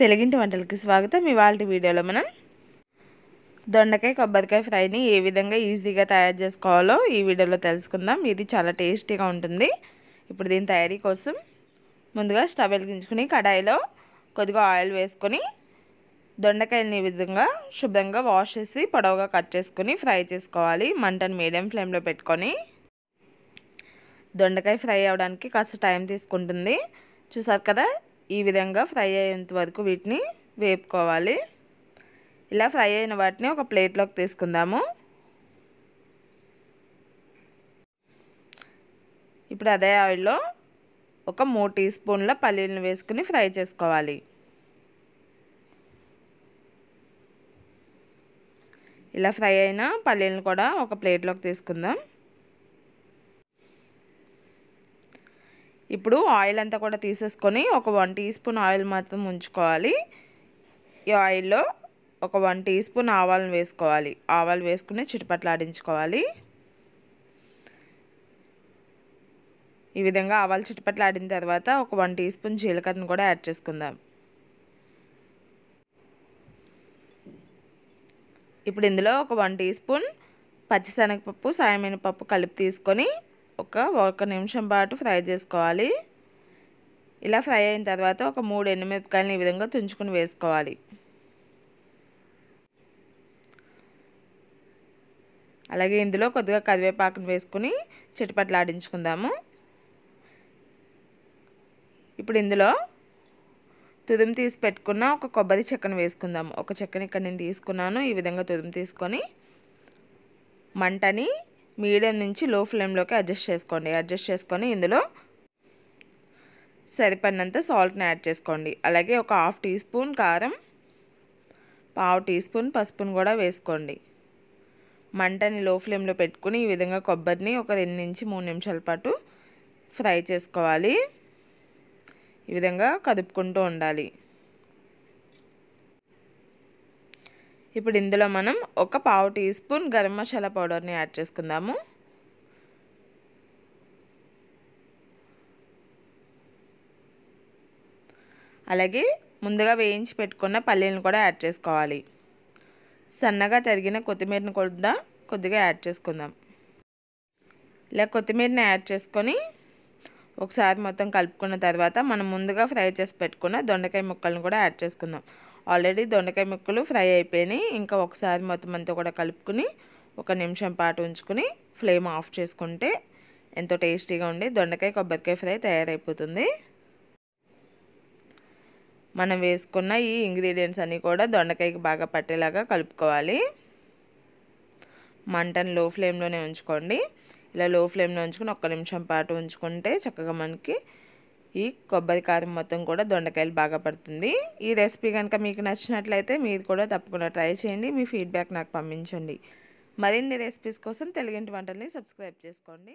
తెలుగింటి వంటలకి స్వాగతం. ఇవాళ వీడియోలో మనం దొండకాయ కొబ్బరికాయ ఫ్రైని ఏ విధంగా ఈజీగా తయారు చేసుకోవాలో ఈ వీడియోలో తెలుసుకుందాం. ఇది చాలా టేస్టీగా ఉంటుంది. ఇప్పుడు దీని తయారీ కోసం ముందుగా స్టవ్ వెలిగించుకుని కడాయిలో కొద్దిగా ఆయిల్ వేసుకొని దొండకాయలని ఈ విధంగా శుభ్రంగా వాష్ చేసి పొడవుగా కట్ చేసుకొని ఫ్రై చేసుకోవాలి. మంటను మీడియం ఫ్లేమ్లో పెట్టుకొని దొండకాయ ఫ్రై అవ్వడానికి కాస్త టైం తీసుకుంటుంది. చూసారు కదా ఈ విధంగా ఫ్రై అయ్యేంత వరకు వీటిని వేపుకోవాలి. ఇలా ఫ్రై అయిన వాటిని ఒక ప్లేట్లోకి తీసుకుందాము. ఇప్పుడు అదే ఆయిల్లో ఒక మూడు టీ స్పూన్ల పల్లీలను వేసుకుని ఫ్రై చేసుకోవాలి. ఇలా ఫ్రై అయిన పల్లీలను కూడా ఒక ప్లేట్లోకి తీసుకుందాం. ఇప్పుడు ఆయిల్ అంతా కూడా తీసేసుకొని ఒక వన్ టీ స్పూన్ ఆయిల్ మాత్రం ఉంచుకోవాలి ఈ ఆయిల్లో ఒక వన్ టీ స్పూన్ ఆవాలను వేసుకోవాలి. ఆవాలు వేసుకుని చిటపట్లాడించుకోవాలి ఈ విధంగా ఆవాలు చిటపట్లాడిన తర్వాత ఒక వన్ టీ స్పూన్ జీలకర్రను కూడా యాడ్ చేసుకుందాం. ఇప్పుడు ఇందులో ఒక వన్ టీ స్పూన్ పచ్చిశనగపప్పు సాయమైన పప్పు కలిపి తీసుకొని ఒక ఒక నిమిషం పాటు ఫ్రై చేసుకోవాలి. ఇలా ఫ్రై అయిన తర్వాత ఒక మూడు ఎండుమిరపకాయలను ఈ విధంగా తుంచుకొని వేసుకోవాలి. అలాగే ఇందులో కొద్దిగా కరివేపాకును వేసుకుని చిటపట్లాడించుకుందాము ఇప్పుడు ఇందులో తుదుము తీసి పెట్టుకున్న ఒక కొబ్బరి చెక్కను వేసుకుందాము. ఒక చెక్కని ఇక్కడ నేను తీసుకున్నాను. ఈ విధంగా తుదుము తీసుకొని మంటని మీడియం నుంచి లో ఫ్లేమ్లోకి అడ్జస్ట్ చేసుకోండి. అడ్జస్ట్ చేసుకొని ఇందులో సరిపడినంత సాల్ట్ని యాడ్ చేసుకోండి. అలాగే ఒక హాఫ్ టీ స్పూన్ కారం పావు టీ స్పూన్ పసుపును కూడా వేసుకోండి. మంటని లో ఫ్లేమ్లో పెట్టుకుని ఈ విధంగా కొబ్బరిని ఒక రెండు నుంచి మూడు నిమిషాల పాటు ఫ్రై చేసుకోవాలి. ఈ విధంగా కదుపుకుంటూ ఉండాలి. ఇప్పుడు ఇందులో మనం ఒక పావు టీ స్పూన్ గరం మసాలా పౌడర్ని యాడ్ చేసుకుందాము. అలాగే ముందుగా వేయించి పెట్టుకున్న పల్లీలను కూడా యాడ్ చేసుకోవాలి. సన్నగా తరిగిన కొత్తిమీరని కూడా కొద్దిగా యాడ్ చేసుకుందాం. ఇలా కొత్తిమీరని యాడ్ చేసుకొని ఒకసారి మొత్తం కలుపుకున్న తర్వాత మనం ముందుగా ఫ్రై చేసి పెట్టుకున్న దొండకాయ ముక్కలను కూడా యాడ్ చేసుకుందాం. ఆల్రెడీ దొండకాయ ముక్కలు ఫ్రై అయిపోయినాయి. ఇంకా ఒకసారి మొత్తం అంతా కూడా కలుపుకుని ఒక నిమిషం పాటు ఉంచుకుని ఫ్లేమ్ ఆఫ్ చేసుకుంటే ఎంతో టేస్టీగా ఉండి దొండకాయ కొబ్బరికాయ ఫ్రై తయారైపోతుంది. మనం వేసుకున్న ఈ ఇంగ్రీడియంట్స్ అన్నీ కూడా దొండకాయకి బాగా పట్టేలాగా కలుపుకోవాలి. మంటను లో ఫ్లేమ్లోనే ఉంచుకోండి. ఇలా లో ఫ్లేమ్లో ఉంచుకుని ఒక్క నిమిషం పాటు ఉంచుకుంటే చక్కగా మనకి ఈ కొబ్బరి కారం మొత్తం కూడా దొండకాయలు బాగా పడుతుంది. ఈ రెసిపీ కనుక మీకు నచ్చినట్లయితే మీరు కూడా తప్పకుండా ట్రై చేయండి. మీ ఫీడ్బ్యాక్ నాకు పంపించండి. మరిన్ని రెసిపీస్ కోసం తెలుగింటి వంటల్ని సబ్స్క్రైబ్ చేసుకోండి.